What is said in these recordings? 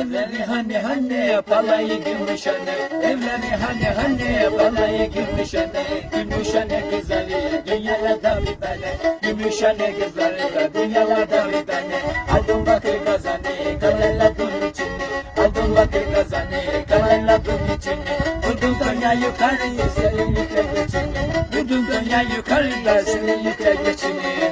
Evleri hani hani balayı gümüşhane. Evleri hani hani balayı gümüşhane. Gümüşhane güzeli dünyada bir tane. Gümüşhane güzeli dünyada bir tane. Aldım bakır kazanı kalella dun içini Aldım bakır kazanı kalella dun içini Vurdum dünya yukarıya seni yükle geçini Vurdum dünya yukarıya seni yükle geçini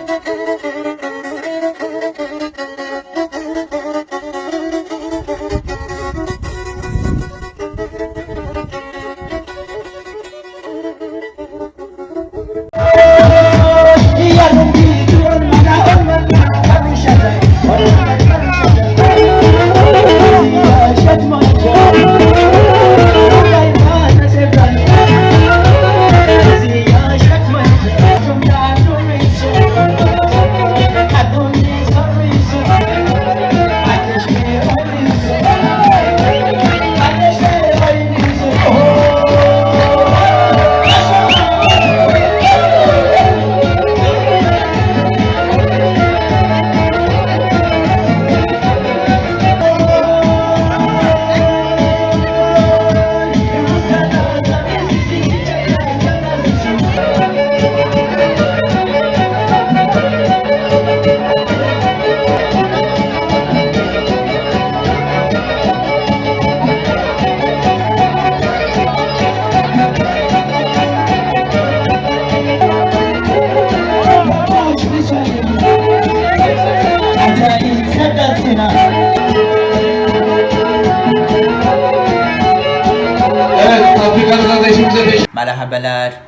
Merhabalar.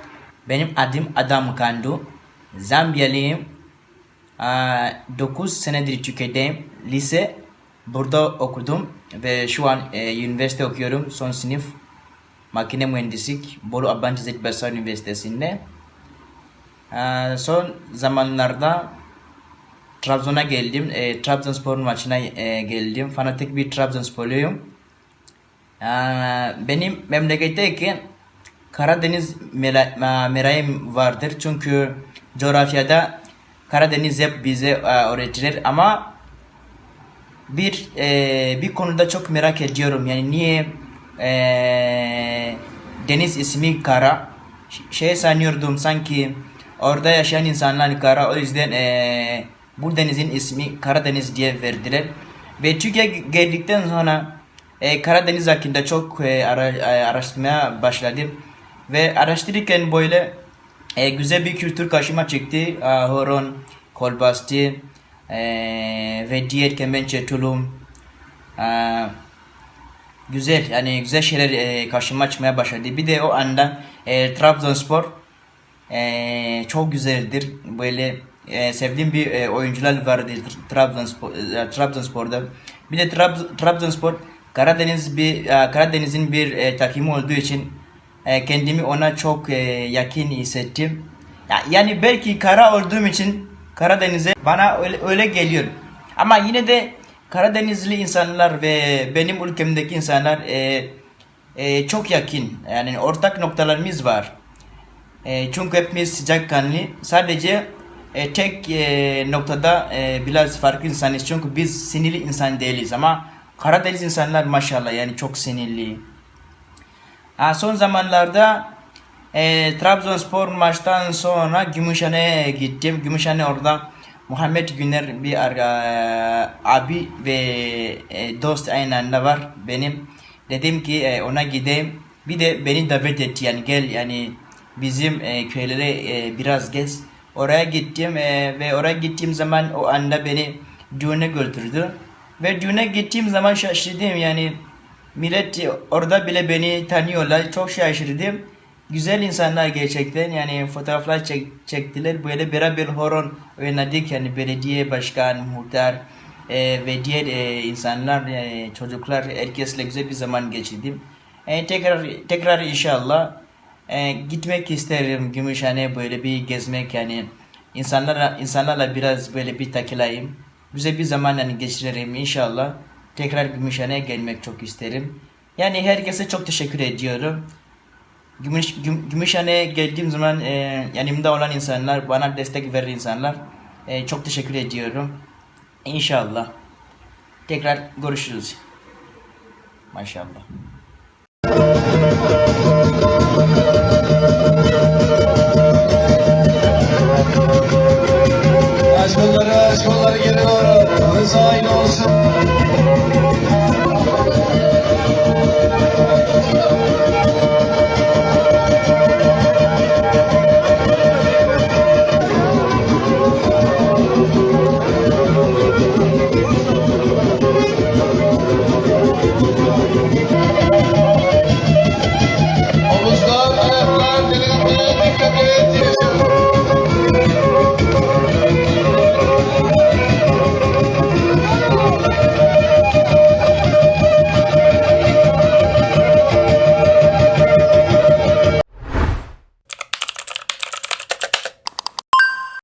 Benim adım Adam Kandu. Zambiyalıyım. 9 senedir Türkiye'deyim. Lise burada okudum ve şu an e, üniversite okuyorum. Son sınıf makine mühendislik Bolu Abant Zeyt Basar Üniversitesi'nde. Son zamanlarda Trabzon'a geldim. E, Trabzonspor maçına e, geldim. Fanatik bir Trabzonsporluyum. Aa, benim memleketteyken Karadeniz merakım vardır. Çünkü coğrafyada Karadeniz hep bize e, öğretilir ama bir e, bir konuda çok merak ediyorum. Yani niye e, deniz ismi kara? Şey sanıyordum sanki orada yaşayan insanlar kara o yüzden e, bu denizin ismi Karadeniz diye verdiler. Ve Türkiye geldikten sonra e, Karadeniz hakkında çok e, ara, e, araştırmaya başladım. Ve araştırırken böyle e, güzel bir kültür karşıma çıktı. E, horon, kolbastı e, ve diğer kemençe, tulum. E, güzel yani güzel şeyler e, karşıma çıkmaya başladı. Bir de o anda e, Trabzonspor e, çok güzeldir. Böyle e, sevdiğim bir e, oyuncular vardı Trabzonspor, e, Trabzonspor'da. Bir de Trab- Trabzonspor Karadeniz bir e, Karadeniz'in bir e, takımı olduğu için e, kendimi ona çok e, yakın hissettim. Ya, yani belki kara olduğum için Karadeniz'e bana öyle, öyle geliyor. Ama yine de Karadenizli insanlar ve benim ülkemdeki insanlar e, e, çok yakın. Yani ortak noktalarımız var. E, çünkü hepimiz sıcakkanlı. Sadece e, tek e, noktada e, biraz farklı insanız. Çünkü biz sinirli insan değiliz ama Karadeniz insanlar maşallah yani çok sinirli. Ha, son zamanlarda e, Trabzonspor maçtan sonra Gümüşhane'ye gittim. Gümüşhane orada Muhammed Güner bir ara, abi ve e, dost aynı anda var benim. Dedim ki e, ona gideyim. Bir de beni davet etti yani gel yani bizim e, köylere e, biraz gez. Oraya gittim e, ve oraya gittiğim zaman o anda beni düğüne götürdü. Ve düğüne gittiğim zaman şaşırdım yani millet orada bile beni tanıyorlar. Çok şaşırdım. Güzel insanlar gerçekten yani fotoğraflar çek, çektiler. Böyle beraber horon oynadık yani belediye başkan, muhtar e, ve diğer e, insanlar yani çocuklar herkesle güzel bir zaman geçirdim. E, tekrar tekrar inşallah e, gitmek isterim Gümüşhane böyle bir gezmek yani insanlarla insanlarla biraz böyle bir takılayım. Güzel bir zaman yani geçirelim inşallah. Tekrar Gümüşhane'ye gelmek çok isterim. Yani herkese çok teşekkür ediyorum. Gümüş, Güm, Gümüşhane'ye geldiğim zaman e, yanımda olan insanlar, bana destek veren insanlar e, çok teşekkür ediyorum. İnşallah. Tekrar görüşürüz. Maşallah. Aşk kolları aşk kolları geri. Yollarınız aynı olsun.